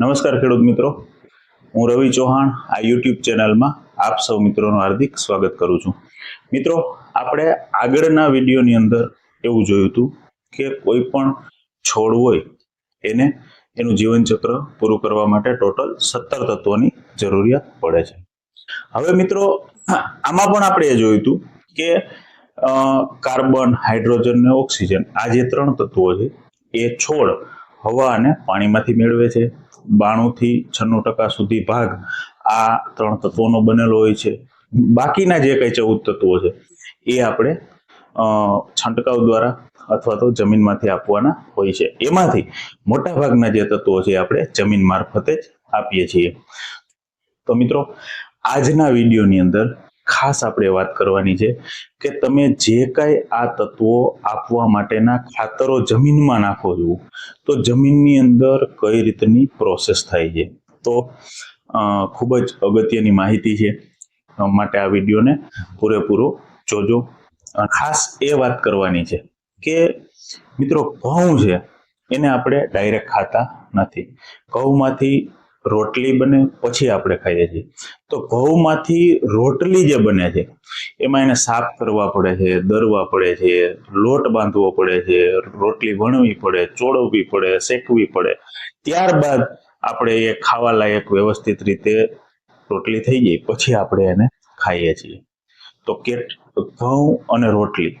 નમસ્કાર ખેડૂત મિત્રો. હું રવિ ચૌહાણ, આ યુટ્યુબ ચેનલમાં આપ સૌ મિત્રોનું હાર્દિક સ્વાગત કરું છું. મિત્રો, આપણે આગળના વિડીયોની અંદર એવું જોયું હતું કે કોઈ પણ છોડ હોય એને એનું જીવનચક્ર પૂરું કરવા માટે ટોટલ સત્તર તત્વોની જરૂરિયાત પડે છે. હવે મિત્રો, આમાં પણ આપણે એ જોયું હતું કે કાર્બન, હાઇડ્રોજન ને ઓક્સિજન આ જે ત્રણ તત્વો છે એ છોડ હવા અને પાણીમાંથી મેળવે છે. બાણું થી છન્નું ટકા સુધી ભાગ આ ત્રણ તત્વોનો બનેલો હોય છે. બાકીના જે કંઈ ચૌદ તત્વો છે, એ આપણે છંટકાવ દ્વારા અથવા તો જમીનમાંથી આપવાના હોય છે. એમાંથી મોટા ભાગના જે તત્વો છે આપણે જમીન મારફતે જ આપીએ છીએ. તો મિત્રો, આજના વિડીયોની અંદર ખાસ આપણે વાત કરવાની છે કે તમે જે કાંઈ આ તત્વો આપવા માટેના ખાતરો જમીનમાં નાખો છો, તો જમીનની અંદર કઈ રીતની પ્રોસેસ થાય છે? તો ખૂબ જ અગત્યની માહિતી છે માટે આ વિડીયોને પૂરેપૂરો જોજો. ખાસ એ વાત કરવાની છે કે મિત્રો ઘઉં છે, એને આપણે ડાયરેક્ટ ખાતા નથી. ઘઉંમાંથી રોટલી બને, પછી આપણે ખાઈએ છીએ. તો ઘઉંમાંથી રોટલી જે બને છે, એમાં એને સાફ કરવા પડે છે, દરવા પડે છે, લોટ બાંધવો પડે છે, રોટલી વણવી પડે, ચોળવવી પડે, શેકવી પડે. ત્યારબાદ આપણે એ ખાવા લાયક વ્યવસ્થિત રીતે રોટલી થઈ જાય પછી આપણે એને ખાઈએ છીએ. તો કે ઘઉં અને રોટલી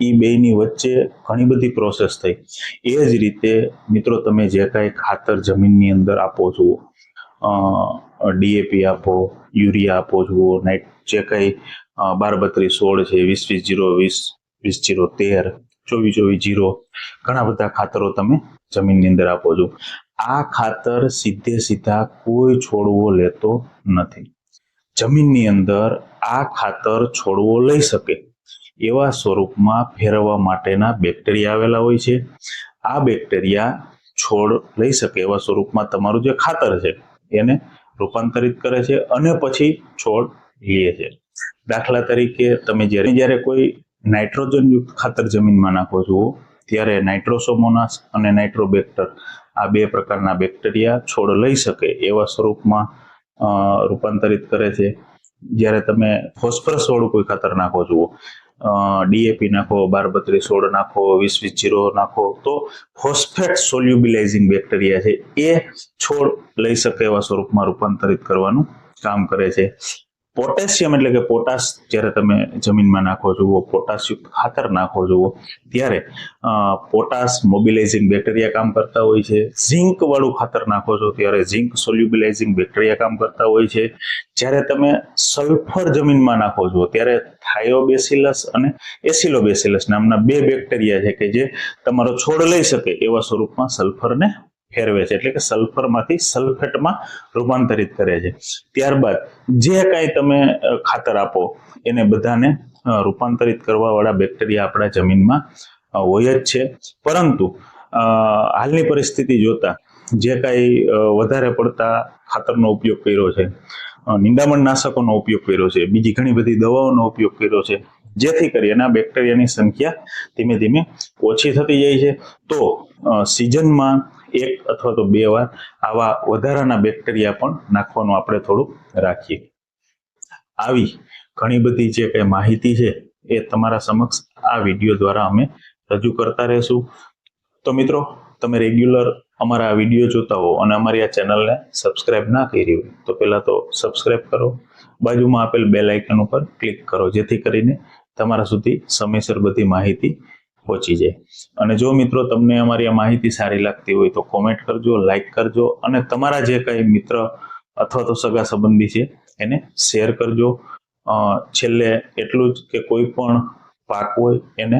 એ બેયની વચ્ચે ઘણી બધી પ્રોસેસ થઈ. એ જ રીતે મિત્રો તમે જે કાંઈ ખાતર જમીનની અંદર આપો છો ડીએપી આપો, યુરિયા આપો છો, નાઇટ, જે કાંઈ બાર બત્રીસ સોળ છે, વીસ વીસ, જીરો, વીસ વીસ, જીરો, તેર, ચોવીસ ચોવીસ, જીરો, ઘણા બધા ખાતરો તમે જમીનની અંદર આપો છો. આ ખાતર સીધે સીધા કોઈ છોડવો લેતો નથી. જમીનની અંદર આ ખાતર છોડવો લઈ શકે. એવા સ્વરૂપમાં ફેરવવા માટેના બેક્ટેરિયા આવેલા હોય છે. આ બેક્ટેરિયા છોડ લઈ શકે એવા સ્વરૂપમાં તમારું જે ખાતર છે એને રૂપાંતરિત કરે છે અને પછી છોડ લે છે. દાખલા તરીકે તમે જ્યારે જ્યારે કોઈ નાઇટ્રોજનયુક્ત ખાતર જમીનમાં નાખો છો, ત્યારે નાઇટ્રોસોમોનાસ અને નાઇટ્રોબેક્ટર આ બે પ્રકારના બેક્ટેરિયા છોડ લઈ શકે એવા સ્વરૂપમાં રૂપાંતરિત કરે છે. જ્યારે તમે ફોસ્ફરસ વાળું કોઈ ખાતર નાખો છો ડીએપી નાખો બાર બત્રીસ સોળ નાખો, વીસ વીસ જીરો નાખો, તો ફોસ્ફેટ સોલ્યુબિલાઇઝિંગ બેક્ટેરિયા છે એ છોડ લઈ શકે એવા સ્વરૂપમાં રૂપાંતરિત કરવાનું કામ કરે છે. પોટેશિયમ એટલે કે પોટાશ જ્યારે તમે જમીનમાં નાખો જુઓ પોટાશયુક્ત ખાતર નાખો જુઓ ત્યારે પોટાશ મોબિલાઇઝિંગ બેક્ટેરિયા કામ કરતા હોય છે. ઝીંક વાળું ખાતર નાખો છો, ત્યારે ઝિંક સોલ્યુબિલાઇઝિંગ બેક્ટેરિયા કામ કરતા હોય છે. જ્યારે તમે સલ્ફર જમીનમાં નાખો છો, ત્યારે થાયોબેસિલસ અને એસિલોબેસિલસ નામના બે બેક્ટેરિયા છે કે જે તમારો છોડ લઈ શકે એવા સ્વરૂપમાં સલ્ફરને ફેરવે છે. એટલે કે સલ્ફરમાંથી સલ્ફેટમાં રૂપાંતરિત કરે છે. ત્યારબાદ જે કાંઈ તમે ખાતર આપો, એને બધાને રૂપાંતરિત કરવાવાળા બેક્ટેરિયા આપણા જમીનમાં હોય જ છે. પરંતુ હાલની પરિસ્થિતિ જોતા જે કાંઈ વધારે પડતા ખાતરનો ઉપયોગ કર્યો છે નિંદામણ નાશકોનો ઉપયોગ કર્યો છે, બીજી ઘણી બધી દવાઓનો ઉપયોગ કર્યો છે, જેથી કરી અને આ બેક્ટેરિયાની સંખ્યા ધીમે ધીમે ઓછી થતી જાય છે. તો સિઝનમાં એક અથવા તો બે વાર આવા વધારાના બેક્ટેરિયા પણ નાખવાનું આપણે થોડુંક રાખીએ. આવી ઘણી બધી જે કંઈ માહિતી છે એ તમારા સમક્ષ આ વીડિયો દ્વારા અમે રજૂ કરતા રહેશું. તો મિત્રો, તમે રેગ્યુલર અમારા આ વીડિયો જોતા હો અને અમારી આ ચેનલને સબસ્ક્રાઇબ ના કરી હોય, તો પહેલાં તો સબસ્ક્રાઇબ કરો. બાજુમાં આપેલ બેલ આઇકન ઉપર ક્લિક કરો, જેથી કરીને તમારા સુધી સમયસર બધી માહિતી પહોંચી જાય. અને જો મિત્રો તમને અમારી આ માહિતી સારી લાગતી હોય તો કોમેન્ટ કરજો લાઈક કરજો અને તમારા જે કંઈ મિત્ર અથવા તો સગા સંબંધી છે એને શેર કરજો. છેલ્લે એટલું જ કે કોઈ પણ પાક હોય એને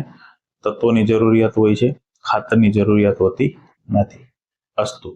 તત્વોની જરૂરિયાત હોય છે, ખાતરની જરૂરિયાત હોતી નથી. અસ્તુ.